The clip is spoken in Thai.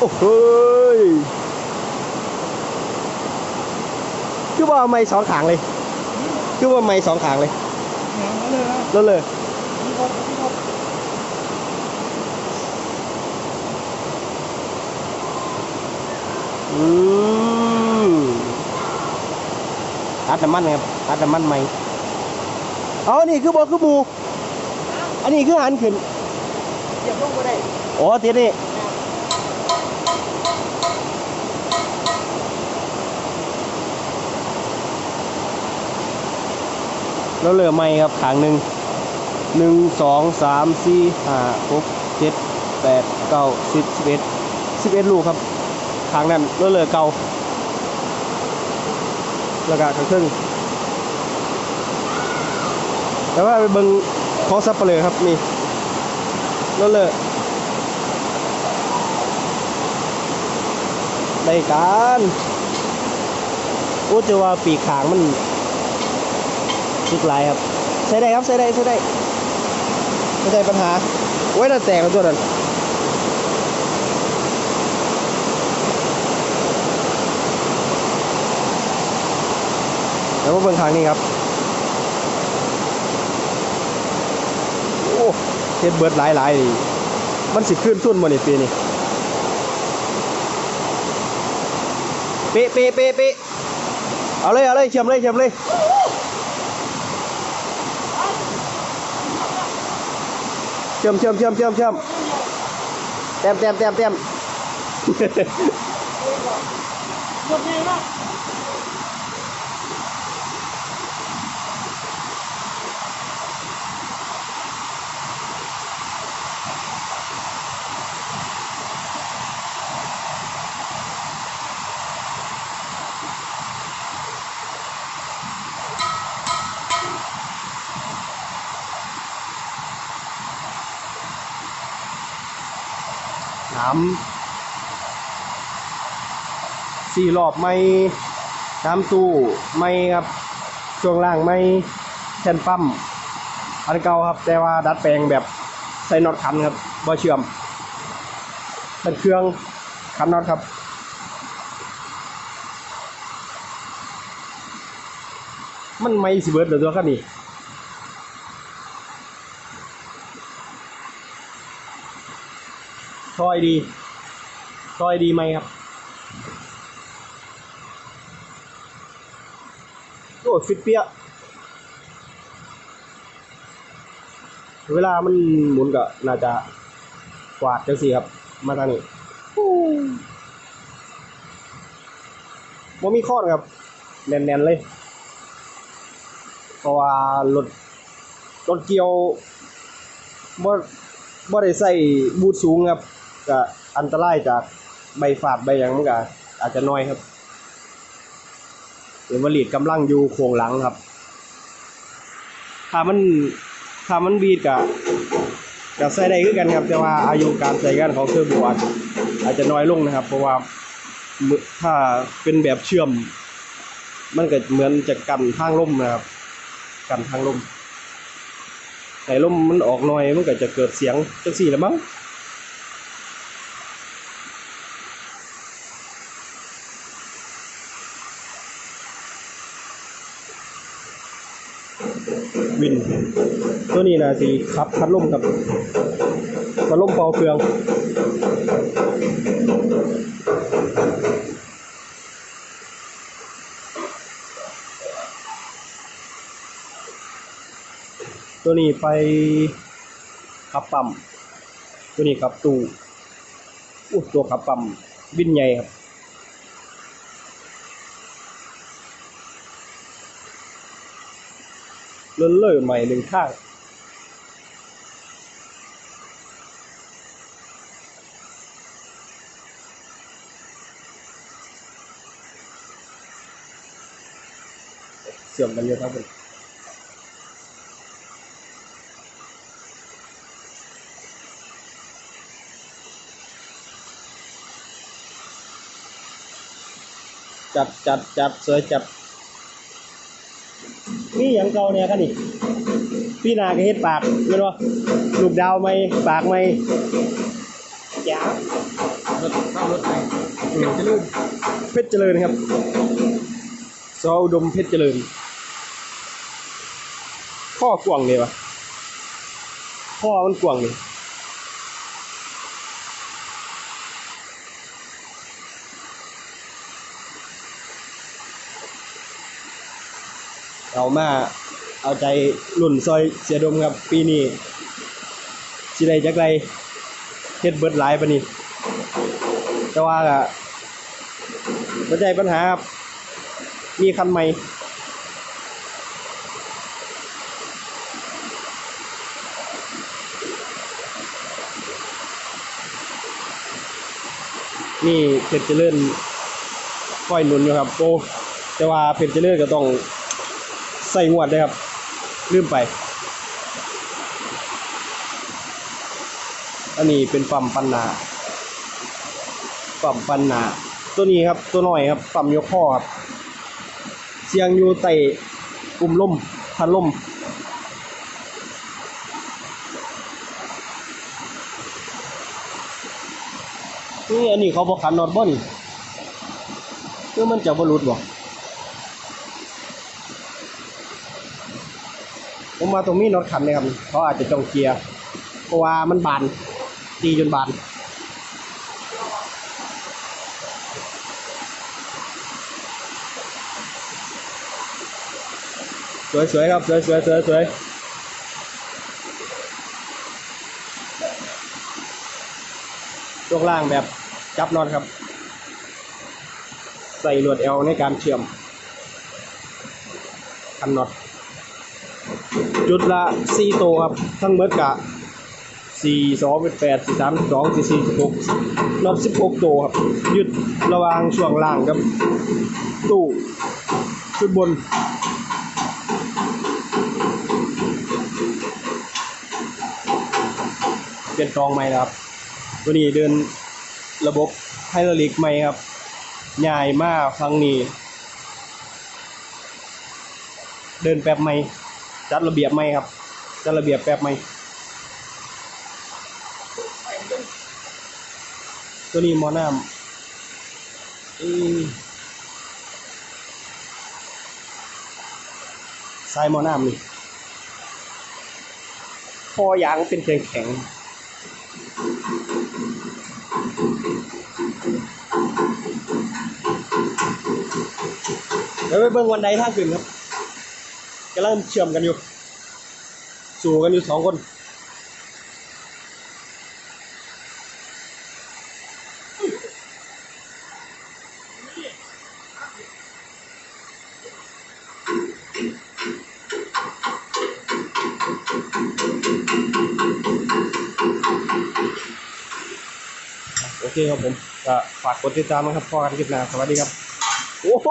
โอ้โหคือว่าไม่สองขางเลย คือว่าไม่สองขางเลยแล้วเลยอืมอัดน้ำมันครับอัดน้ำมันใหม่เอาอันนี้คือบอคือหมูอันนี้คือหันขึ้นเหยียบลงก็ได้อ๋อติดนี่ แล้วเหลือไม่ครับขางหนึ่งหนึ่งสองสามสี่ห้าหกเจ็ดแปดเก้าสิบสิบเอ็ดสิบเอ็ดลูกครับขางนั้นแล้วเหลือเก่าแล้วก็ขางครึ่งแต่ว่าไปเบิ่งของซับเปลือครับนี่แล้วเหลือได้การโอ้จะว่าปีกขางมัน ทุกไลายครับใช้ได้ครับใช้ได้ใช้ได้ไม่ใช่ปัญหาโอ้ยน่าแตกแล้วตัวนั้นเดี๋ยวมาเบิ่งทางนี้ครับโอ้เฮ็ดเบิดหลายหลายๆนี่มันสิขึ้นทุนบ่นี่ปีนี้เป๊ะเป๊ะเป๊ะเป๊ะเอาเลยเอาเลยเชื่อมเลยเชื่อมเลย เชื่อมเชื่อมเชื่อมเชื่อมเชื่อมเต็มเต็มเต็มเต็ม ยกเลยนะ น้ำสี่รอบไม่น้ำตู้ไม่ครับช่วงล่างไม่แท่นปั๊มอันเก่าครับ แต่ว่าดัดแปลงแบบใส่น็อตขันครับบ่เชื่อมเป็นเครื่องขันน็อตครับมันไม่สิเบิร์ดเหรือตัวคันนี้ ซอยดี ซอยดีไหมครับโอ้ฟิตเปี้ยเวลามันหมุนก็น่าจะกวาดจังสีครับ มาทางนี้บ่มีข้อนะครับ แน่นๆเลย เพราะว่ารถรถเกียวบ่บ่ได้ใส่บูทสูงครับ ก็อันตรายจากใบฝาดใบหยังมันก็อาจจะน้อยครับเดี๋ยวมาลีดกำลังอยู่โครงหลังครับ ถ้ามันถ้ามันบีดก็ก็ใส่ได้คือกันครับ แต่ว่าอายุการใช้งานของเครื่องบอาจอาจจะน้อยลงนะครับ เพราะว่าถ้าเป็นแบบเชื่อม มันก็เหมือนจะกันทางลมนะครับ กันทางลมไหนลมมันออกน่อยมันก็จะเกิดเสียงจังสี่แล้วมั้ง วิน ตัวนี้นะสีขับพัดลมกับพัดลมเป่าเครื่องตัวนี้ไปขับปั๊มตัวนี้ขับตู้อู้ตัวขับปั๊มบินใหญ่ครับ เลื่อนเลื่อใหม่หนึ่งข้างเสื่อมกันเยอะครับผมจัดจัดจัดสวยจัด นี่อย่างเก่าเนี่ยครับนี่พี่นาก็เฮ็ดปากเห็นบ่ลูกดาวไหมปากไหมจ๋ารถเข้ารถไปเดี๋ยวจะลืมเพชรเจริญครับซออุดมเพชรเจริญข้อกวางเลยวะข้อมันกวางเลย เอามาเอาใจรุ่นซอยเสียดมครับ ปีนี้สิได้จักไรเฮ็ดเบิดหลายปนนี้แต่ว่าก็ปัจจัยปัญหาครับ มีคันใหม่นี่เพชรเจริญค่อยหนุนอยู่ครับโอ้แต่ว่าเพชรเจริญก็ต้อง ใส่งวดด้วยครับ ลืมไป อันนี้เป็นปั๊มปันนาปั๊มปันนา ตัวนี้ครับตัวหน้อยครับปั๊มยกข้อครับ เสียงอยู่ใต้ปุ่มล่มพันล่มนี่อันนี้เขาบอกขันนอตบ่นี่คือมันจะบ่หลุดบ่ ผมมาตรงนี้น็อตขันเลยครับ เขาอาจจะจองเกียร์เพราะว่ามันบาน ตีจนบานสวยสวยครับสวยสวยสวยสวยช่วล่างแบบจับนอตครับ ใส่ลวดเอลในการเชื่อมคันน็อต จุดละสี่ตัวครับ ทั้งหมดกะสี่สองเป็นแปดสี่สามสองสี่สี่สิบหกน็อตสิบหกตัวครับยึดระวางช่วงล่างกับ ตู้ชุดบนเปลี่ยนกรองใหม่ครับ ตัวนี้เดินระบบไฮดรอลิกใหม่ครับใหญ่มากครั้งนี้ เดินแป๊บใหม่ จัดระเบียบใหมครับ จัดระเบียบแป๊บใหมตัวนี้มอน้ำสายมอน้ำนี่พอยางเป็นแข็งแข็งเดี๋ยวไปเบิ่งวันใดท่าขึ้นครับ กำลังเชื่อมกันอยู่ สู่กันอยู่สองคน โอเคครับผมก็ฝากกดติดตามนะครับพอกันคลิปหน้าสวัสดีครับ โอ้โห